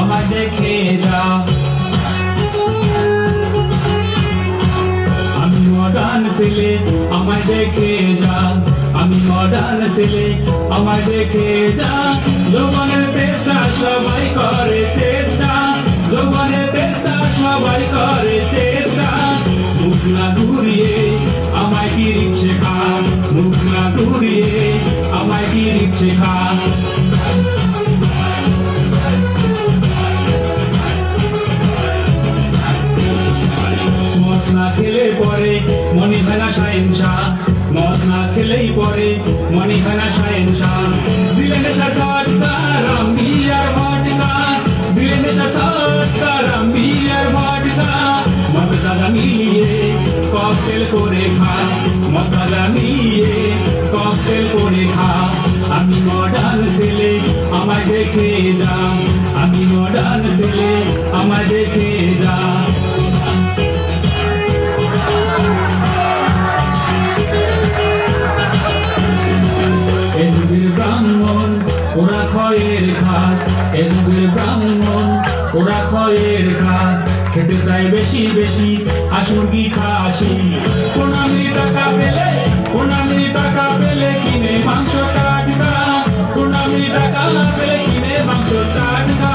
আমায় দেখে যা আমি মডার্ন ছেলে, আমায় দেখে যা আমি মডার্ন ছেলে দেখে যা যৌবনের চেষ্টা সবাই করে চেষ্টা যৌবনের চেষ্টা সবাই করে চেষ্টা মুখ না ঘুরিয়ে আমায় কি শেখা মুখ না ঘুরিয়ে আমায় কি সাহেংসা মদ না খেলেই পরে মনি ছটকা, রাম্বি আর রাম্বি আর মিলিয়ে ককটেল করে খা মদ মিলিয়ে ককটেল করে খা। আমি মডার্ন ছেলে, আমায় দেখে যা আমি মডার্ন ছেলে, আমায় দেখে ওরা খয়ের খাট এযুগের ব্রাহ্মণ, ওরা খয়ের খাট খেতে চাই বেশি বেশি হাঁস কি খাসি কোনামি টাকা পেলে কোনামি টাকা পেলে কিনে মাংস টাটকা। কোনামি টাকা পেলে কিনে মাংস টাটকা।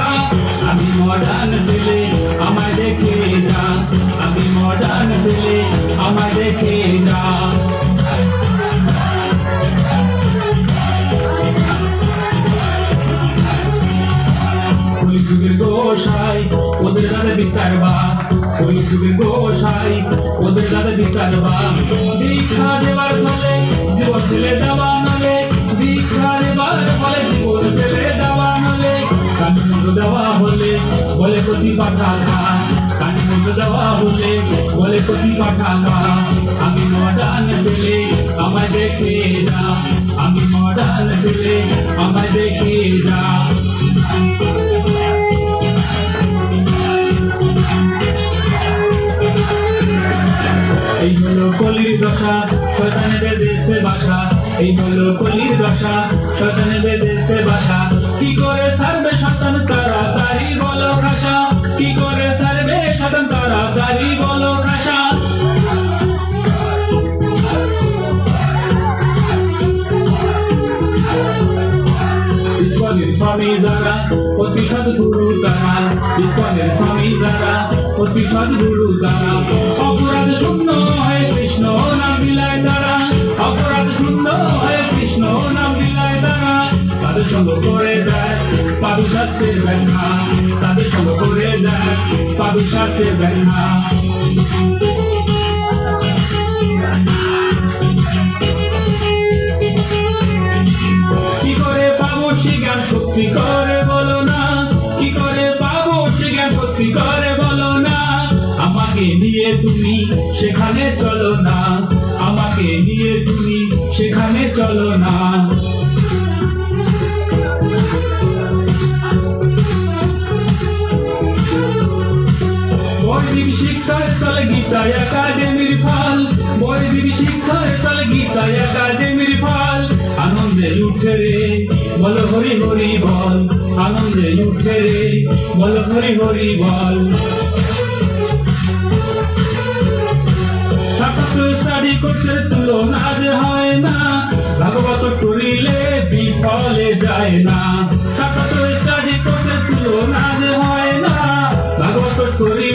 আমি মডার্ন ছেলে, আমায় দেখে যা আমি মডার্ন ছেলে, আমায় দেখে যা কলিযুগের গোসাই, ওদের দাদা বিচারবা দীক্ষা দেবার ফলে জীবন দিলে দেওয়া নলে, দীক্ষা দেবার ফলে জীবন দিলে দেওয়া নলে, কানি দেওয়া হলে বলে কচি পাঠা খা কানি দেওয়া হলে বলে কচি পাঠা খা আমি মডার্ন ছেলে, আমায় দেখে যা। আমি মডার্ন ছেলে, আমায় দেখে যা। এই হলো কলির দশা শয়তানে বেদেশে বাসা। এই হলো কলির দশা শয়তানে বেদেশে বাসা। কি করে সারবে শতান তাড়াতাড়ি বলো খাসা কি করে সারবে শতান তাড়াতাড়ি বলো খাসা ইস্কনের স্বামী যারা, অতি সদ্গুরু তারা। ইস্কনের স্বামী যারা, অতি সদ্গুরু তারা। দেয় পাদু শাস্ত্রের কি করে পাবো সে জ্ঞান সত্যি করে বলো না? কি করে পাবো সে জ্ঞান সত্যি করে বলো না? আমাকে নিয়ে তুমি সেখানে চলো না। আমাকে নিয়ে তুমি সেখানে চলো না। গীতা একাডেমির ফল, বৈদিক শিক্ষার চলে গীতা একাডেমির ফল। আনন্দে উঠে রে, বল হরি হরি বল। আনন্দে উঠে রে, বল হরি হরি বল। হয় না, ভাগবত করিলে বিফলে যায় না। স্টাডি কোর্সের তুলনা যে হয় না, ভাগবত করিলে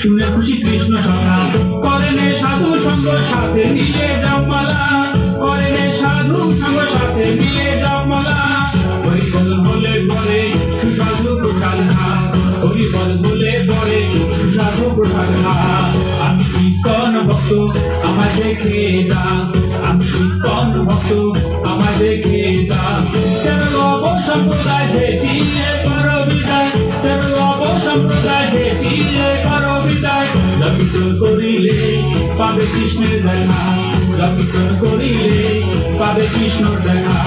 শুনে খুশি কৃষ্ণ সখা করেনে সাধু সঙ্গ সাথে নিয়ে জপমালা করেনে সাধু সঙ্গ সাথে নিয়ে জপমালা হরি বল বলে সুসাধু প্রসাদ খা হরিবল বল বলে সুসাধু প্রসাদ খা আমি কৃষ্ণ ভক্ত আমার দেখে যা যতন করিলে পাবে কৃষ্ণের দেখা। যতন করিলে পাবে কৃষ্ণর দেখা।